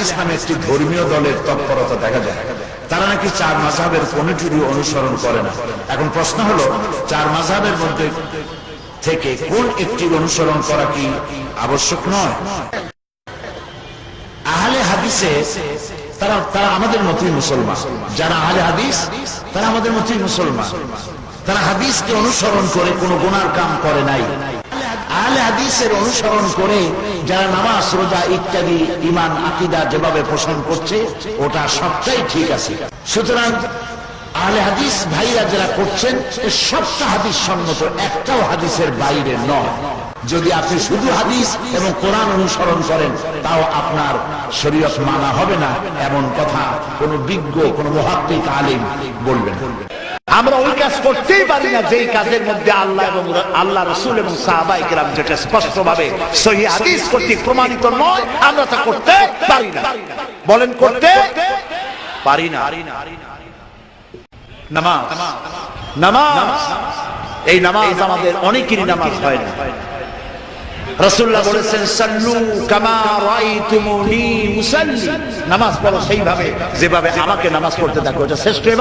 একটি ধর্মীয় দলের তৎপরতা দেখা যায়। তারা নাকি চার মাঝহের কোনটিরই অনুসরণ করে না। এখন প্রশ্ন হলো, চার মাঝহের মধ্যে থেকে কোন একটির অনুসরণ করা কি আবশ্যক নয়? আহলে হাদিসে তারা তারা আমাদের মতোই মুসলমান। যারা আহলে হাদিস, তারা আমাদের মতোই মুসলমান। তারা হাদিসকে অনুসরণ করে কোনো গুনার কাম করে নাই। আহলে হাদিসের অনুসরণ করে যারা নামাজ, রোজা ইত্যাদি ইমান আকিদা যেভাবে পোষণ করছে, ওটা সবটাই ঠিক আছে। সুতরাং আহলে হাদিস ভাইরা যারা করছেন সবটা হাদিস সম্মত, একটাও হাদিসের বাইরে নয়। যদি আপনি শুধু হাদিস এবং কোরআন অনুসরণ করেন, তাও আপনার শরীয়ত মানা হবে না, এমন কথা কোনো বিজ্ঞ, কোনো মহাত্মিক আলিম বলবেন আমরা ওই কাজ করতেই পারি না যেই কাজের মধ্যে আল্লাহ এবং আল্লাহ রসুল এবং সাহাবাই কেরাম যেটা স্পষ্ট ভাবে সহি হাদিস কর্তৃক প্রমাণিত নয়, আমরা তা করতে পারি না। বলেন, করতে পারি না। নামাজ। নামাজ। এই নামাজ আমাদের অনেকেরই নামাজ হয় না। বলেছেন, সাল্লু কামা মুসাল্লি। নামাজ পড়ো সেইভাবে, যেভাবে আমাকে নামাজ পড়তে দেখো, এটা শ্রেষ্ঠ এবার